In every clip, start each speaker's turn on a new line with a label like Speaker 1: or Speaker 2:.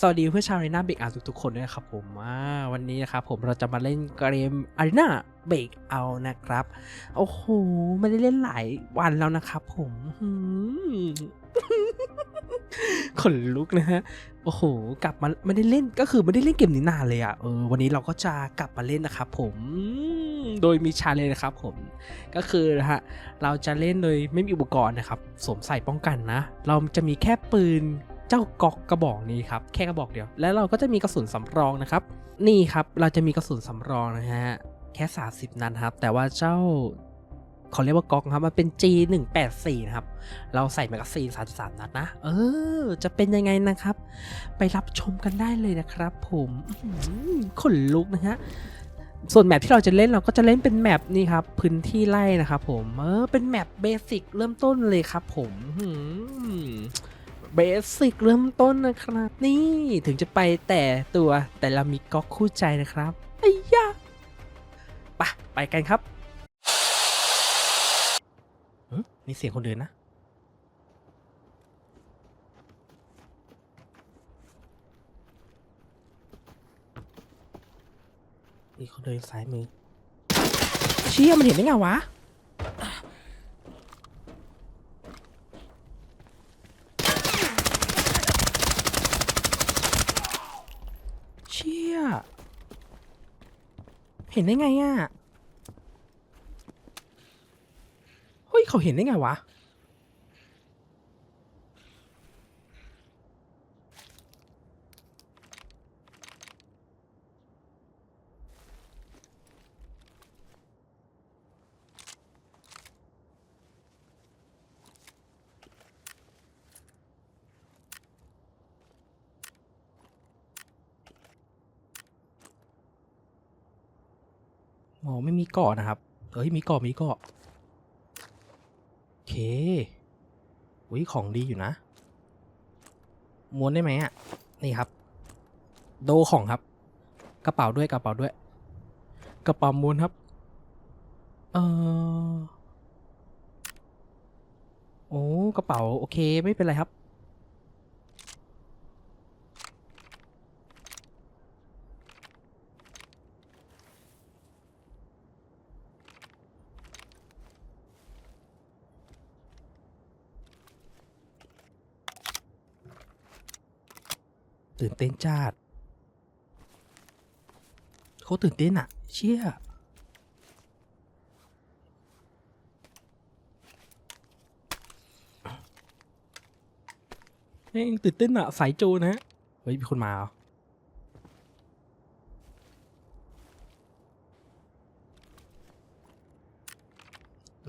Speaker 1: สวัสดีเพื่อนชาวอารีนาเบรกเอาทุกๆคนด้วยนะครับผมวันนี้นะครับผมเราจะมาเล่นเกมอารีนาเบรกเอานะครับ โอ้โหไม่ได้เล่นหลายวันแล้วนะครับผมขนลุกนะฮะ โอ้โห กลับมาไม่ได้เล่นก็คือไม่ได้เล่นเกมนี้นานเลยอะ่ะเออวันนี้เราก็จะกลับมาเล่นนะครับผมโดยมีชาเลนนะครับผมก็คือนะฮะเราจะเล่นโดยไม่มีอุปกรณ์นะครับสวมใส่ป้องกันนะ เราจะมีแค่ปืน เจ้ากอกกระบอกนี้ครับแค่กระบอกเดียว แล้วเราก็จะมีกระสุนสำรองนะครับ นี่ครับเราจะมีกระสุนสำรองนะฮะแค่ 30 นัดครับ แต่ว่าเจ้าเขาเรียกว่าก๊อกครับมันเป็น G184 นะครับ เราใส่แมกกาซีน 33 นัดนะ เออ จะเป็นยังไงนะครับ ไปรับชมกันได้เลยนะครับ ผมขนลุกนะฮะส่วนแมปที่เราจะเล่นเราก็จะเล่นเป็นแมปนี่ครับ พื้นที่ไล่นะครับผม เออเป็นแมปเบสิกเริ่มต้นเลยครับ ผม เบสิกเริ่มต้นนะครับ นี่ถึงจะไปแต่ตัวแต่เรามีก๊อกคู่ใจนะครับไอ้ยะไปะไปกันครับหึมีเสียงคนเดินนะ นี่เขาเดินซ้ายมือ เชี่ยมันเห็นได้ไงวะ เชี่ย เห็นได้ไงอะ เฮ้ย เขาเห็นได้ไงวะ อ๋อไม่มีเกาะนะครับเอ้ยมีเกาะมีเกาะโอเคอุ้ยของดีอยู่นะม้วนได้ไหมอะนี่ครับ โดของครับ กระเป๋าด้วยกระเป๋าด้วย กระเป๋าม้วนครับเออโอ้กระเป๋าโอเคไม่เป็นไรครับ ตื่นเต้นจัดเขาตื่นเต้นอะเชี่ยเฮ้ยตื่นเต้นอะสายโจนะฮะเฮ้ย มีคนมาเหรอ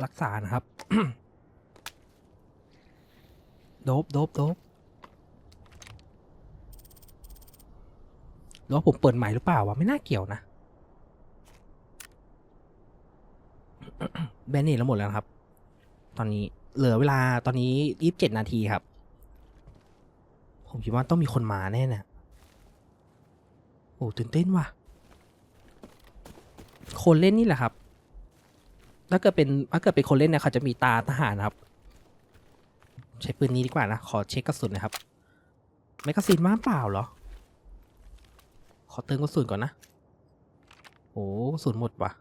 Speaker 1: รักษานะครับ โดบโดบโดบ หรือว่าผมเปิดใหม่หรือเปล่าวะไม่น่าเกี่ยวนะแบนเนี่แล้วหมดแล้วครับ ตอนนี้เหลือเวลาตอนนี้ยี่สิบเจ็ดนาทีครับ ผมคิดว่าต้องมีคนมาแน่เนี่ยโอ้ตื่นเต้นว่ะ คนเล่นนี่แหละครับ ถ้าเกิดเป็นถ้าเกิดเป็นคนเล่นเนี่ยเขาจะมีตาทหารครับ ใช้ปืนนี้ดีกว่านะ ขอเช็คกระสุนนะครับแมกกาซีนว่างเปล่าเหรอ ขอเติมกระสุนก่อนนะ โอ้กระสุนหมดว่ะ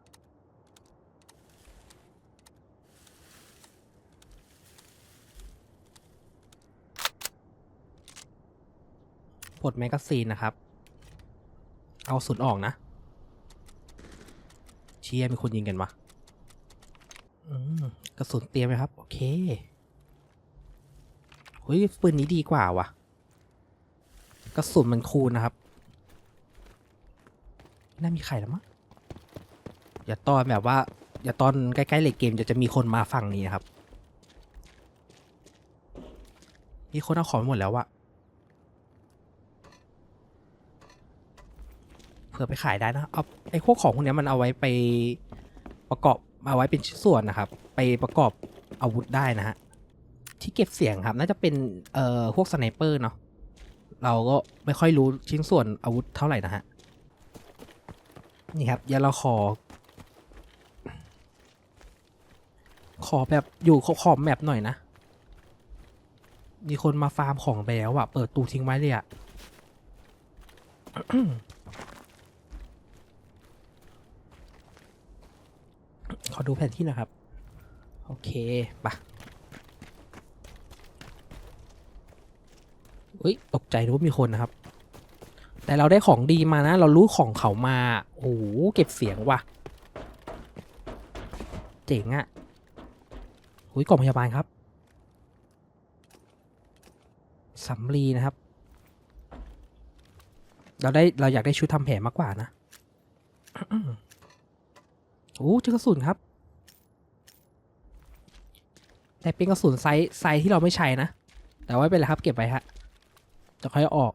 Speaker 1: ปลดแมกกาซีนนะครับ เอาสุนออกนะ เชียมีคนยิงกันวะอืมกระสุนเตรียมไหมครับ โอเคเฮ้ยปืนนี้ดีกว่าว่ะ กระสุนมันคูณนะครับ น่ามีใครแล้วมั้งอย่าตอนแบบว่า อย่าตอนใกล้ๆเลทเกมจะจะมีคนมาฝั่งนี้นะครับ มีคนเอาของไปหมดแล้วอะเผื่อไปขายได้นะเอาไอ้พวกของพวกนี้มันเอาไว้ไปประกอบเอาไว้เป็นชิ้นส่วนนะครับ ไปประกอบอาวุธได้นะฮะที่เก็บเสียงครับ น่าจะเป็นเอ่อพวกสไนเปอร์เนาะเราก็ไม่ค่อยรู้ชิ้นส่วนอาวุธเท่าไหร่นะฮะ นี่ครับเดี๋ยวเราขอ ขอแบบอยู่ขอบแมปหน่อยนะ มีคนมาฟาร์มของไปแล้วอะเปิดตู้ทิ้งไว้เลยอะขอดูแผนที่นะครับ โอเคปะอุ้ยตกใจนึกว่ามีคนนะครับ แต่เราได้ของดีมานะ เรารู้ของเขามา โอ้โหเก็บเสียงว่ะ เจ๋งอะ่ะหุยกล่องพยาบาลครับสำลีนะครับ เราได้เราอยากได้ชุดทำแผลมากกว่านะโอ้เจอกระสุนครับ แต่เป็นกระสุนไซส์ไซส์ที่เราไม่ใช้นะ แต่ว่าไม่เป็นไรครับเก็บไว้ฮะจะค่อยออก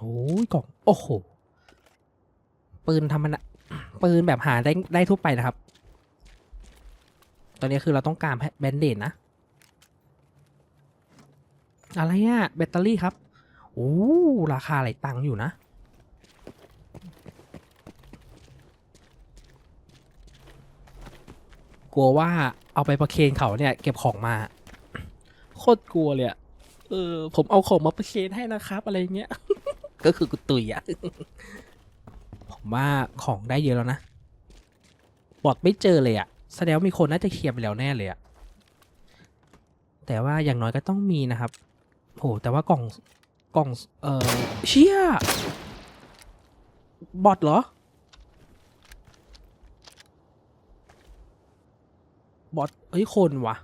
Speaker 1: โอ้ยกล่อง โอ้โห ปืนทำมันปืนแบบหาได้ได้ทั่วไปนะครับ ตอนนี้คือเราต้องการแบนเดดนะ อะไรอะแบตเตอรี่ครับ โอ้ ราคาหลายตังค์อยู่นะกลัวว่าเอาไปประเคนเขาเนี่ยเก็บของมา โคตรกลัวเลยอะเออ ผมเอาของมาประเคนให้นะครับ อะไรเงี้ย ก็คือกุตุยอะผมว่าของได้เยอะแล้วนะ บอดไม่เจอเลยอะแสดงว่ามีคนน่าจะเคลียร์ไปแล้วแน่เลยอะแต่ว่าอย่างน้อยก็ต้องมีนะครับโหแต่ว่ากล่องกล่องเออเชี่ยบอทเหรอบอทเอ้ยคนวะ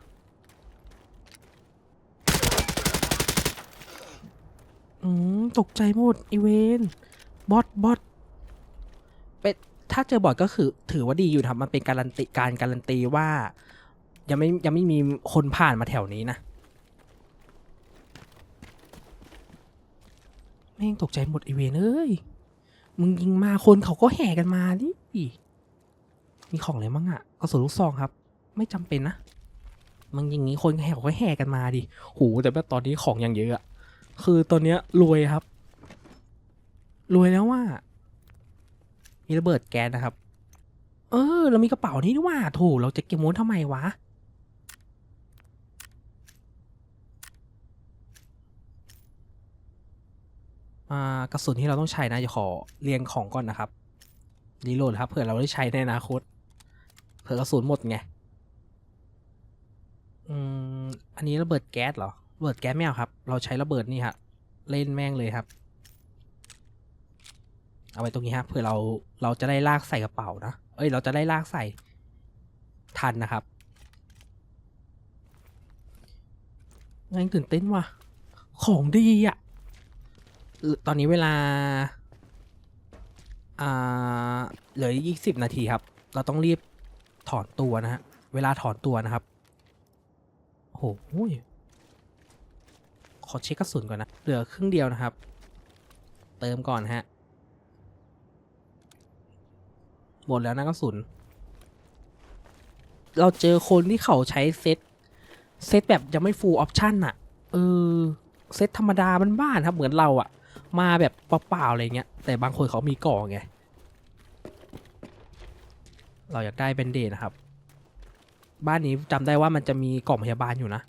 Speaker 1: อืมตกใจหมดอีเวนบอทบอทเป็นถ้าเจอบอทก็คือ ถือว่าดีอยู่นะครับมันเป็นการันตีการการันตีว่า ยังไม่ยังไม่มีคนผ่านมาแถวนี้นะแม่งตกใจหมดอีเวนเอ้ยมึงยิงมาคนเขาก็แห่กันมาดิมีของอะไรบ้างอะกระสุนลูกซองครับ ไม่จำเป็นนะมึงยิงงี้คนแห่เขาก็แห่กันมาดิโหแต่แบบตอนนี้ของอย่างเยอะอะ คือตอนเนี้ยรวยครับ รวยแล้วว่า มีระเบิดแก๊สนะครับ เออ เรามีกระเป๋านี้นี่ว่าโถเราจะเก็บม้วนทำไมวะ อ่ากระสุนที่เราต้องใช้นะจะขอเรียงของก่อนนะครับรีโหลดครับเผื่อเราได้ใช้ในอนาคตเผื่อกระสุนหมดไง อืม อันนี้ระเบิดแก๊สเหรอ ระเบิดแก๊สไม่เอาครับ เราใช้ระเบิดนี่ครับเล่นแม่งเลยครับ เอาไว้ตรงนี้ครับเผื่อเราเราจะได้ลากใส่กระเป๋านะ เอ้ย เราจะได้ลากใส่ทันนะครับงั้นตื่นเต้นว่ะ ของดีอะ ตอนนี้เวลา อ่า เหลือยี่สิบนาทีครับ เราต้องรีบถอนตัวนะฮะ เวลาถอนตัวนะครับ โอ้โห อเช็คกระสุนก่อนนะ เหลือครึ่งเดียวนะครับ เติมก่อนฮะ หมดแล้วนะกระสุน เราเจอคนที่เขาใช้เซต เซตแบบยังไม่ฟูลออปชั่นอะเออ เซตธรรมดาบ้านๆครับ เหมือนเราอะมาแบบเปล่าๆอะไรเงี้ย แต่บางคนเขามีกล่องไง เราอยากได้เบนเดดนะครับ บ้านนี้จำได้ว่ามันจะมีกล่องพยาบาลอยู่นะ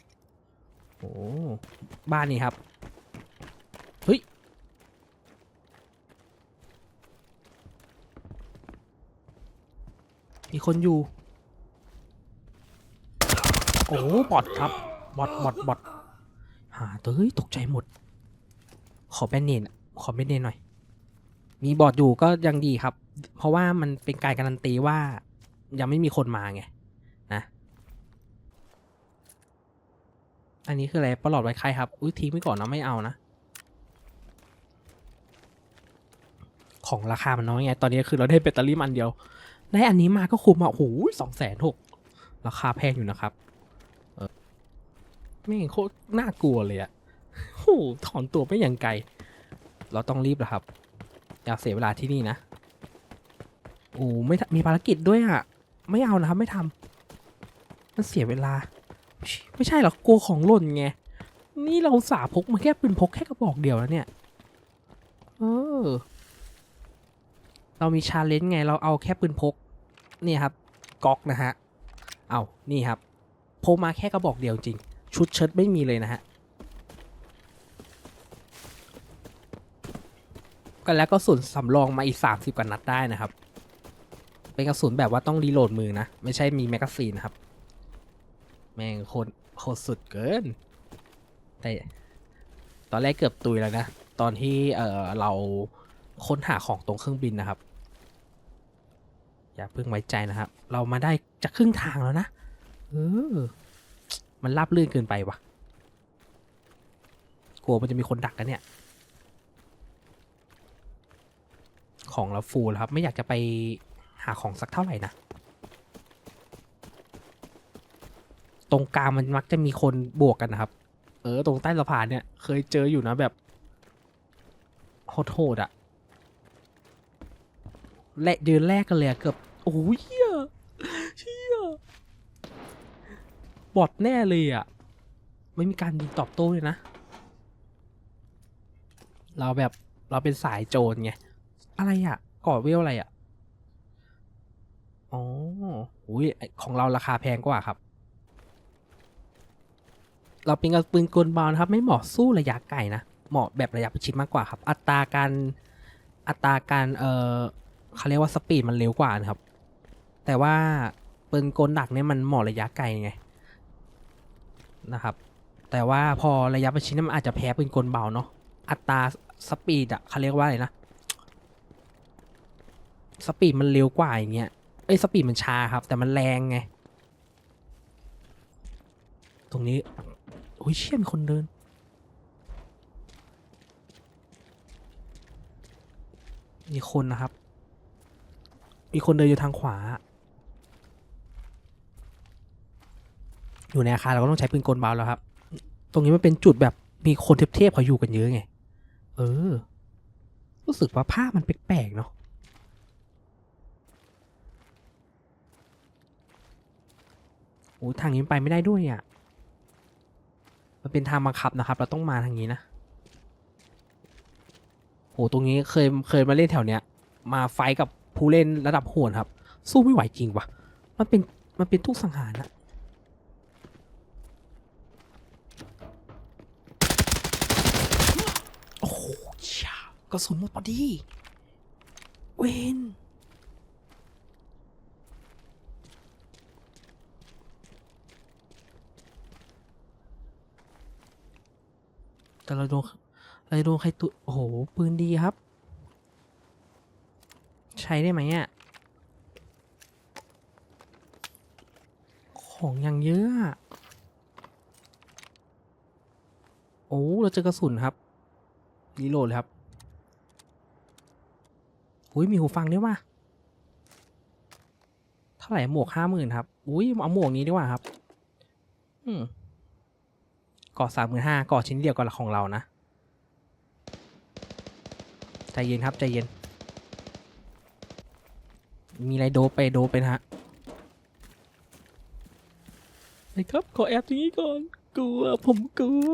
Speaker 1: โอ้บ้านนี้ครับเฮ้ยมีคนอยู่ โอ้บอทครับบอทบอทบอทหาตัวเฮ้ยตกใจหมด ขอแบนเนนขอแบนเนนหน่อย มีบอดอยู่ก็ยังดีครับ เพราะว่ามันเป็นการการันตีว่ายังไม่มีคนมาไง นะ อันนี้คืออะไรประหลอดไว้ใครครับ อุ้ยทิ้งไปก่อนนะไม่เอานะ ของราคามันน้อยไง ตอนนี้คือเราได้แบตเตอรี่มันเดียว ได้อันนี้มาก็คุ้มอะโอ้โหสองแสนหกราคาแพงอยู่นะครับเออไม่งโคตรน่ากลัวเลยอะโอ้โหถอนตัวไปอย่างไกล เราต้องรีบแล้วครับ อย่าเสียเวลาที่นี่นะ โอ้ไม่มีภารกิจด้วยอะไม่เอานะครับ ไม่ทำมันเสียเวลา ไม่ใช่หรอกกลัวของหล่นไง นี่เราสาพกมาแค่ปืนพกแค่กระบอกเดียวแล้วเนี่ย เออ เรามีชาเลนจ์ไง เราเอาแค่ปืนพก เนี่ยครับก๊อกนะฮะ เอานี่ครับพกมาแค่กระบอกเดียวจริง ชุดเชิ้ตไม่มีเลยนะฮะก็แล้วก็สุนสำรองมาอีก 30กว่านัดได้นะครับ เป็นกระสุนแบบว่าต้องรีโหลดมือนะ ไม่ใช่มีแมกกาซีนนะครับ แม่งโคตรโคตรสุดเกิน แต่ตอนแรกเกือบตุยแล้วนะ ตอนที่เออเราค้นหาของตรงเครื่องบินนะครับ อย่าเพิ่งไว้ใจนะครับ เรามาได้จะครึ่งทางแล้วนะ เออ มันราบลื่นเกินไปวะกลัวมันจะมีคนดักกันเนี่ย ของเราฟูลแล้วครับ ไม่อยากจะไปหาของสักเท่าไหร่นะ ตรงกลางมันมักจะมีคนบวกกันนะครับ เออ ตรงใต้สะพานเนี่ย เคยเจออยู่นะแบบโหดๆอะและเดือนแรกกันเลยเกือบโอ้ยเหี้ยเชี่ยบอดแน่เลยอะไม่มีการยิงตอบโต้เลยนะ เราแบบเราเป็นสายโจรไง อะไรอะก่อเวลอะไรอะอ๋ออุ้ยของเราราคาแพงกว่าครับ เราเป็นกระปืนกลเบานะครับ ไม่เหมาะสู้ระยะไกลนะ เหมาะแบบระยะประชิดมากกว่าครับ อัตราการอัตราการเออเขาเรียกว่าสปีดมันเร็วกว่านะครับ แต่ว่าปืนกลหนักเนี่ยมันเหมาะระยะไกลไงนะครับ แต่ว่าพอระยะประชิดเนี่ยมันอาจจะแพ้ปืนกลเบาเนาะอัตราสปีดอะเขาเรียกว่าอะไรนะสปีดมันเร็วกว่าอย่างเงี้ยเอ้ยสปีดมันช้าครับ แต่มันแรงไง ตรงนี้ อ้ยเชี่ยมีคนเดิน มีคนนะครับ มีคนเดินอยู่ทางขวา อยู่ในอาคารเราก็ต้องใช้ปืนกลเบาแล้วครับ ตรงนี้มันเป็นจุดแบบมีคนเทพๆเขาอยู่กันเยอะไง เออ รู้สึกว่าภาพมันแปลกๆเนาะโอ้ทางนี้ไปไม่ได้ด้วยอะ มันเป็นทางบังคับนะครับ เราต้องมาทางนี้นะโหตรงนี้เคยเคยมาเล่นแถวเนี้ย มาไฟกับผู้เล่นระดับโหดครับ สู้ไม่ไหวจริงวะมันเป็นมันเป็นทุกสังหารอะโอ้โหเชี่ยกระสุนหมดพอดี เวน แต่เราโดนเราโดนใครตุโอ้โห ปืนดีครับ ใช้ได้ไหมอะ ของอย่างเยอะ โอ้ เราเจอกระสุนครับ รีโหลดเลยครับ อุ้ย มีหูฟังด้วยว่ะเท่าไหร่หมวกห้าหมื่นครับ อุ้ย เอาหมวกนี้ดีกว่าครับ อืม ก่อสามหมื่นห้าก่อชิ้นเดียวกับของเรานะ ใจเย็นครับใจเย็น มีอะไรโดปไปโดปไปนะฮะไอ้ครับขอแอบตรงนี้ก่อน กลัวผมกลัว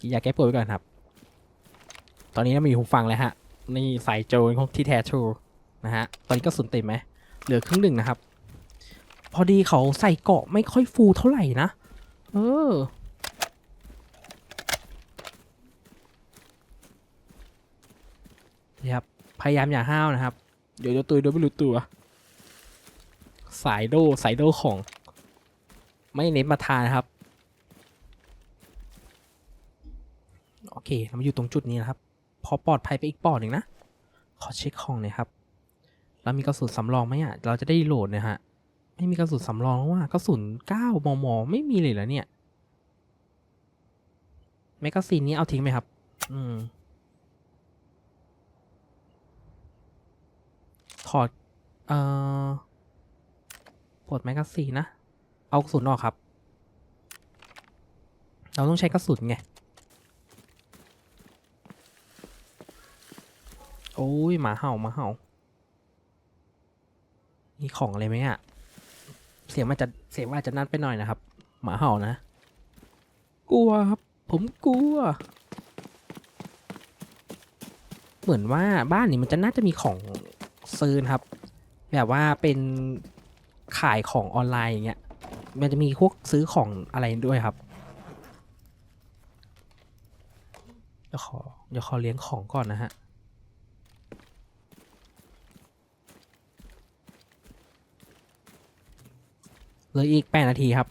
Speaker 1: กินยาแก้ปวดไว้ก่อนครับ ตอนนี้เรามีหูฟังแล้วฮะ นี่ใส่โจนของที่แท้ทรูนะฮะ ตอนนี้ก็สุนเต็มไหม เหลือครึ่งหนึ่งนะครับ พอดีเขาใส่เกราะไม่ค่อยฟูเท่าไหร่นะ เออ นี่ครับ พยายามอย่าห้าวนะครับ เดี๋ยวจะตุยโดยไม่รู้ตัว สายโดสายโดของ ไม่เน้นมาทานนะครับ โอเค เรามาอยู่ตรงจุดนี้นะครับ พอปลอดภัยไปอีกปอดหนึ่งนะ ขอเช็คของหน่อยครับ เรามีกระสุนสำรองไหมอะ เราจะได้รีโหลดนะฮะ ไม่มีกระสุนสำรองแล้วว่ากระสุน9มม ไม่มีเลยเหรอเนี่ย แมกกาซีนนี้เอาทิ้งไหมครับ อืม ถอด เอ่อปลดแมกกาซีนนะ เอากระสุนออกครับ เราต้องใช้กระสุนไง โอ้ยหมาเห่าหมาเห่ามีของอะไรไหมอะ เสียงมันจะเสียงมันอาจจะนั่นไปหน่อยนะครับ หมาเห่านะ กลัวครับ ผมกลัว เหมือนว่าบ้านนี้มันจะน่าจะมีของซื้อครับ แบบว่าเป็นขายของออนไลน์อย่างเงี้ย มันจะมีพวกซื้อของอะไรด้วยครับเดี๋ยวขอเดี๋ยวขอเลี้ยงของก่อนนะฮะ เหลืออีกแปดนาทีครับ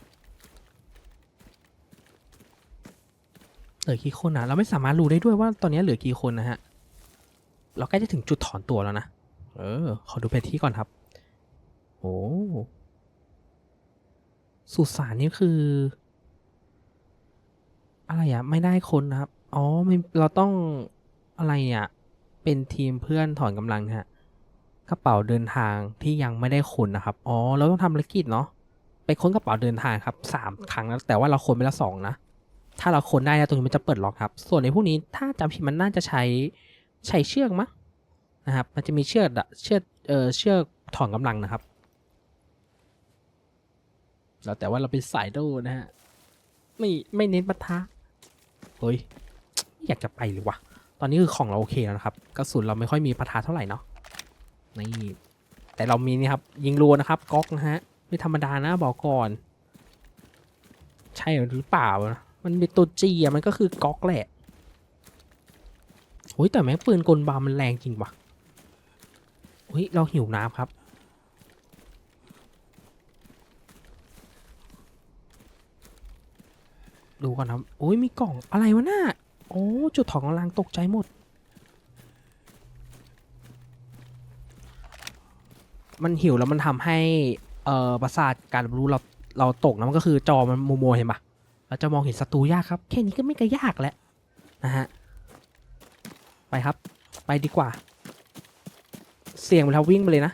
Speaker 1: เหลือกี่คนนะเราไม่สามารถรู้ได้ด้วยว่าตอนนี้เหลือกี่คนนะฮะเราใกล้จะถึงจุดถอนตัวแล้วนะเออขอดูแผนที่ก่อนครับโอ้สุสานนี่คือ อะไรอะไม่ได้คนนะครับ อ๋อไม่เราต้องอะไรอะเป็นทีมเพื่อนถอนกำลังนะฮะกระเป๋าเดินทางที่ยังไม่ได้คนนะครับ อ๋อ เราต้องทำภารกิจเนาะ ไปค้นกระเป๋าเดินทางครับสามครั้งแล้วแต่ว่าเราค้นไปล้วสองนะ ถ้าเราค้นได้นะตรงนี้มันจะเปิดล็อกครับ ส่วนในพวกนี้ถ้าจำผิดมันน่าจะใช้ใช้เชือกมั้งนะครับ มันจะมีเชือกเชือกเออเชือกถอนกำลังนะครับ แล้วแต่ว่าเราเป็นสายโดนะฮะไม่ไม่เน้นปะทะเฮ้ยไม่อยากจะไปเลยวะตอนนี้คือของเราโอเคแล้วนะครับกระสุนเราไม่ค่อยมีปะทะเท่าไหร่เนาะนี่แต่เรามีนี่ครับยิงรัวนะครับก๊อกนะฮะ ไม่ธรรมดานะบอกก่อน ใช่หรือเปล่า มันเป็นตัวจีอะมันก็คือก๊อกแหละโอ้ยแต่แม่งปืนกลบามันแรงจริงว่ะเฮ้ยเราหิวน้ำครับ ดูก่อนครับโอ้ยมีกล่องอะไรวะน่าโอ้จุดถองกำลังตกใจหมด มันหิวแล้วมันทำให้ เอ่อประสาทการรับรู้เราเราตกนะมันก็คือจอมันมัวมัวเห็นปะเราจะมองเห็นศัตรูยากครับ แค่นี้ก็ไม่ก็ยากแล้วนะฮะไปครับ ไปดีกว่า เสี่ยงไปแล้ววิ่งไปเลยนะ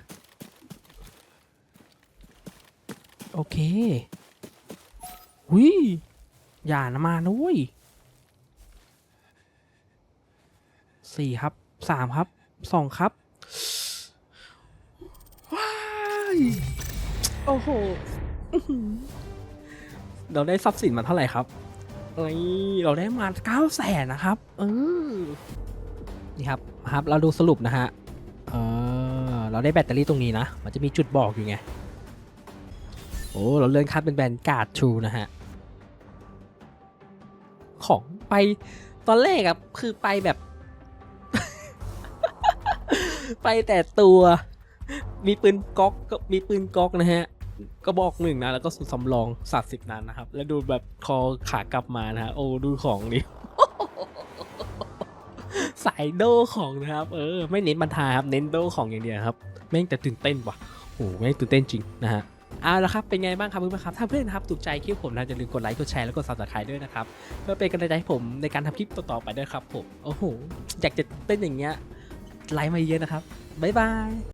Speaker 1: โอเคหุยอย่านะมานะเว้ยสี่ครับสามครับสองครับ ว้าย โอ้โห เราได้ทรัพย์สินมาเท่าไหร่ครับเอ้ยเราได้มาเก้าแสนนะครับ เออ นี่ครับ ครับ เราดูสรุปนะฮะ เออ เราได้แบตเตอรี่ตรงนี้นะ มันจะมีจุดบอกอยู่ไง โอ้ เราเลื่อนขั้นเป็นแบรนด์การ์ดทูนะฮะ ของไปตอนแรกอะคือไปแบบ ไปแต่ตัว มีปืนก๊อกก็มีปืนก๊อกนะฮะ ก็บอกหนึ่งนะแล้วก็สุดสำรองสามสิบนัดนนะครับ แล้วดูแบบคอขากลับมานะฮะโอ้ดูของดิสายโดของนะครับ เออ ไม่เน้นบรรทาครับเน้นโดของอย่างเดียวครับแม่งแต่ตื่นเต้นว่ะโอ้แม่งตื่นเต้นจริงนะฮะเอาละครับเป็นไงบ้างครับเพื่อนครับถ้าเพื่อนครับถูกใจคลิปผมนะอย่าลืมกดไลค์กดแชร์แล้วกด subscribe ด้วยนะครับเพื่อเป็นกำลังใจให้ผมในการทำคลิปต่อๆไปด้วยครับผมโอ้โหอยากจะเต้นอย่างเงี้ยไลค์มาเยอะนะครับบ๊ายบาย